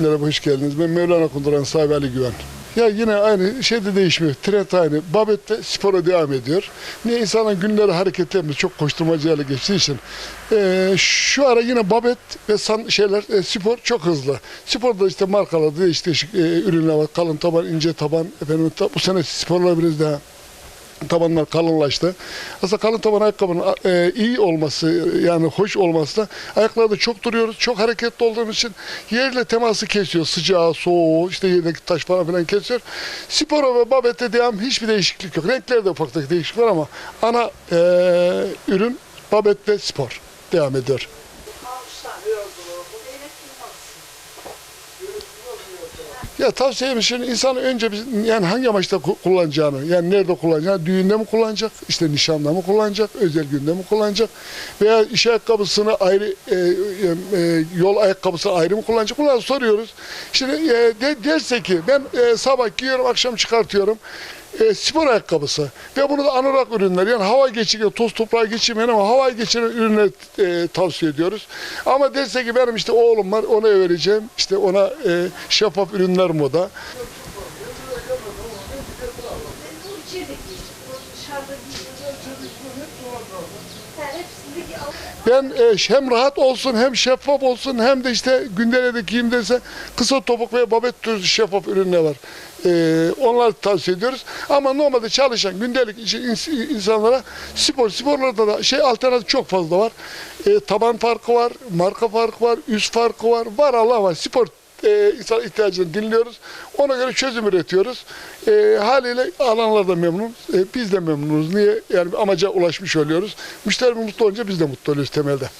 Merhaba, hoş geldiniz. Ben Mevlana Kunduran sahibi Ali Güven. Ya yine aynı şeyde değişmiyor. Trend aynı. Babet ve spora devam ediyor. Niye insanın günleri hareketlerimiz çok koşturmacı geçtiği için. Ee, şu ara yine babet ve san, şeyler e, spor çok hızlı. Sporda işte markalarda değişik değişik e, ürünler var. Kalın taban, ince taban. Efendim, bu sene sporlar biraz daha tabanlar kalınlaştı. Aslında kalın taban ayakkabının e, iyi olması yani hoş olması da ayaklarda çok duruyoruz. Çok hareketli olduğumuz için yerle teması kesiyor. Sıcağı, soğuğu, işte yerdeki taş falan filan kesiyor. Spora ve babette devam hiçbir değişiklik yok. Renklerde ufak tefek değişiklik var ama ana e, ürün babet ve spor devam ediyor. Ya tavsiyem şimdi insan önce biz, yani hangi amaçta ku- kullanacağını, yani nerede kullanacağını, düğünde mi kullanacak, işte nişanda mı kullanacak, özel günde mi kullanacak veya iş ayakkabısını ayrı, e, e, e, yol ayakkabısını ayrı mı kullanacak? Bunları soruyoruz. Şimdi e, de, derse ki ben e, sabah giyiyorum, akşam çıkartıyorum. E, spor ayakkabısı ve bunu da anorak ürünler yani hava geçirgen, toz toprağa geçirmeyen ama havayı geçiren ürünler e, tavsiye ediyoruz. Ama derse ki benim işte oğlum var ona vereceğim işte ona e, şeffaf ürünler moda. Ben e, hem rahat olsun hem şeffaf olsun hem de işte gündelik giyimdeyse kısa topuk ve babet türü şeffaf ürünler var. E, onları tavsiye ediyoruz. Ama normalde çalışan gündelik ins- insanlara spor, sporlarda da şey alternatif çok fazla var. E, taban farkı var, marka farkı var, üst farkı var. Var Allah var. Spor e, insan ihtiyacını dinliyoruz. Ona göre çözüm üretiyoruz. E, haliyle alanlar da memnun. E, biz de memnunuz. Niye? Yani amaca ulaşmış oluyoruz. Müşteri mutlu olunca biz de mutlu oluyoruz temelde.